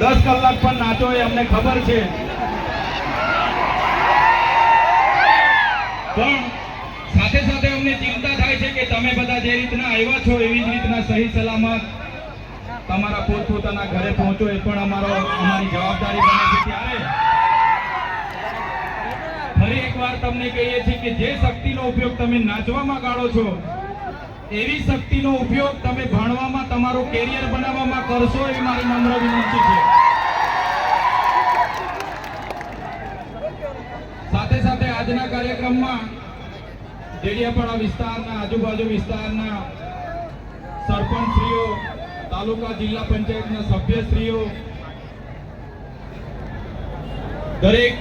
દસ કલાક પણ નાચો એ અમને ખબર છે. પણ સાથે સાથે અમને ચિંતા થાય છે કે તમે બધા જે રીતના આવ્યા છો એવી જ રીતના સહી સલામત તમારા પોતપોતાના ઘરે પહોંચો એ પણ અમારો અમારી જવાબદારી બને છે ત્યારે. ફરી એકવાર તમને કહીએ છીએ કે જે શક્તિનો ઉપયોગ તમે નાચવામાં કાઢો છો એવી શક્તિનો ઉપયોગ તમે ભણવામાં, તમારું કેરિયર બનાવવામાં કરશો એ મારી નમ્ર વિનંતી છે. સાથે સાથે આજના કાર્યક્રમમાં ડેડિયાપાડા વિસ્તારના, આજુબાજુ વિસ્તારના સરપંચશ્રીઓ, તાલુકા જિલ્લા પંચાયતના સભ્યશ્રીઓ, દરેક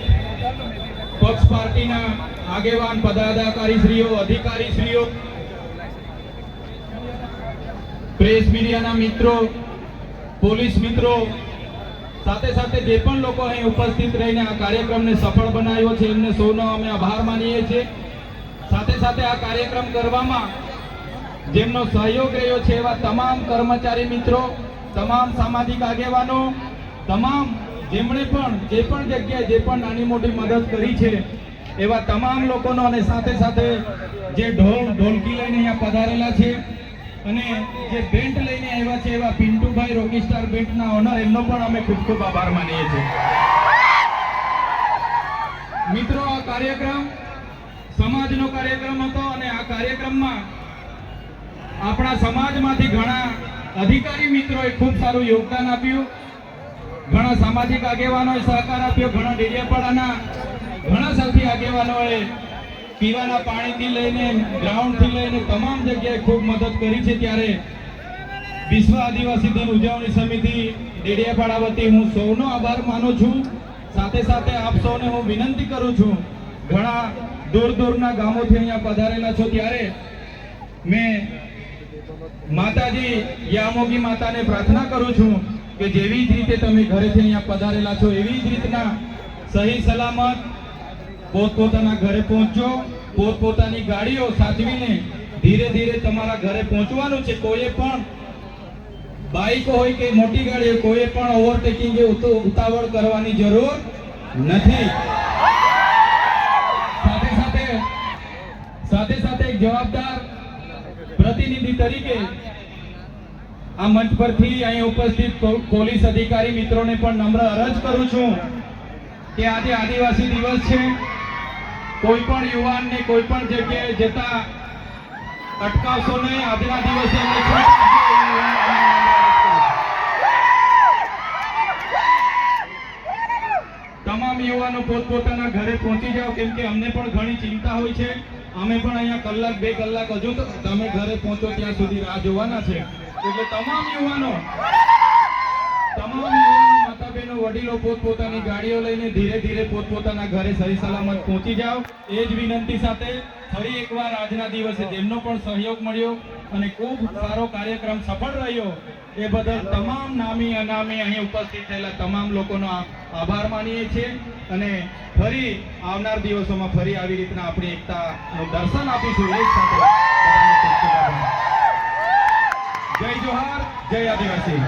પક્ષ પાર્ટીના આગેવાન, પદાધિકારીશ્રીઓ, અધિકારીશ્રીઓ પ્રેસ મીડિયાના મિત્રો, પોલીસ મિત્રો, સાથે સાથે જે પણ લોકો અહીં ઉપસ્થિત રહીને આ કાર્યક્રમને સફળ બનાવ્યો છે, એમને સૌનો અમે આભાર માનીએ છીએ. સાથે સાથે આ કાર્યક્રમ કરવામાં જેમનો સહયોગ રહ્યો છે, એવા તમામ કર્મચારી મિત્રો, તમામ સામાજિક આગેવાનો, તમામ જેમણે પણ જે પણ જગ્યાએ જે પણ નાની મોટી મદદ કરી છે, એવા તમામ લોકોનો અને સાથે સાથે જે ઢોલ, ઢોલકી લઈને અહીંયા પધારેલા છે અને જે બેન્ટ લઈને આવ્યા છે એવા પિન્ટુભાઈ રોકીસ્ટાર બેન્ટના ઓનર એમનો પણ અમે ખૂબ ખૂબ આભાર માનીએ છીએ. મિત્રો, આ કાર્યક્રમ સમાજનો કાર્યક્રમ હતો અને આ કાર્યક્રમમાં આપણા સમાજમાંથી ઘણા અધિકારી મિત્રોએ ખૂબ સારું યોગદાન આપ્યું. ઘણા સામાજિક આગેવાનોએ સહકાર આપ્યો, ઘણા ડેડિયાપાડાના ઘણા સાથી આગેવાનોએ પીવાના પાણીથી લઈને ગ્રાઉન્ડથી લઈને તમામ જગ્યાએ ખૂબ મદદ કરી છે ત્યારે વિશ્વ આદિવાસી દિન ઉજવણી સમિતિ ડેડિયાપાડા વતી હું સૌનો આભાર માનું છું. સાથે સાથે આપ સૌને હું વિનંતી કરું છું, ઘણા દૂર દૂરના ગામોથી અહીંયા પધારેલા છો ત્યારે મેં માતાજી યામોગી માતાને પ્રાર્થના કરું છું કે જેવી જ રીતે તમે ઘરેથી અહીંયા પધારેલા છો, એવી જ રીતના સહી સલામત પોતપોતાના ઘરે પહોંચો પોતપોતાની ગાડીઓ સાચવીને ધીરે ધીરે તમારા ઘરે પહોંચવાનું છે. કોઈએ પણ બાઇક હોય કે મોટી ગાડી કોઈએ પણ ઓવરટેકિંગ ઉતાવળ કરવાની જરૂર નથી. સાથે સાથે સાથે સાથે જવાબદાર પ્રતિનિધિ તરીકે આ મંચ પરથી અહીં ઉપસ્થિત પોલીસ અધિકારી મિત્રોને પણ નમ્ર અરજ કરું છું કે આજે આદિવાસી દિવસ છે. કોઈ પણ યુવાનને કોઈ પણ જગ્યાએ જતા અટકાવશો નહીં આજના દિવસે. તમામ યુવાનો પોતપોતાના ઘરે પહોંચી જાઓ, કેમ કે અમને પણ ઘણી ચિંતા હોય છે અમે પણ અહીંયા કલાક, બે કલાક હજુ તમે ઘરે પહોંચો ત્યાં સુધી રાહ જોવાના છે એટલે તમામ યુવાનો તમામ યુવાનો બહેનો વડીલો પોતપોતાની ગાડીઓ લઈને ધીરે ધીરે પોતપોતાના ઘરે સહી સલામત પહોંચી જાઓ. એ જ વિનંતી સાથે ફરી એકવાર આજના દિવસે જેમનો પણ સહયોગ મળ્યો અને ખૂબ સારો કાર્યક્રમ સફળ રહ્યો. એ બદલ તમામ નામી અનામી અહીં ઉપસ્થિત થયેલા તમામ લોકોનો આભાર માનીએ છીએ અને ફરી આવનાર દિવસોમાં ફરી આવી રીતના આપણી એકતાનું દર્શન આપીશું. એ સાથે. જય જોહાર, જય આદિવાસી.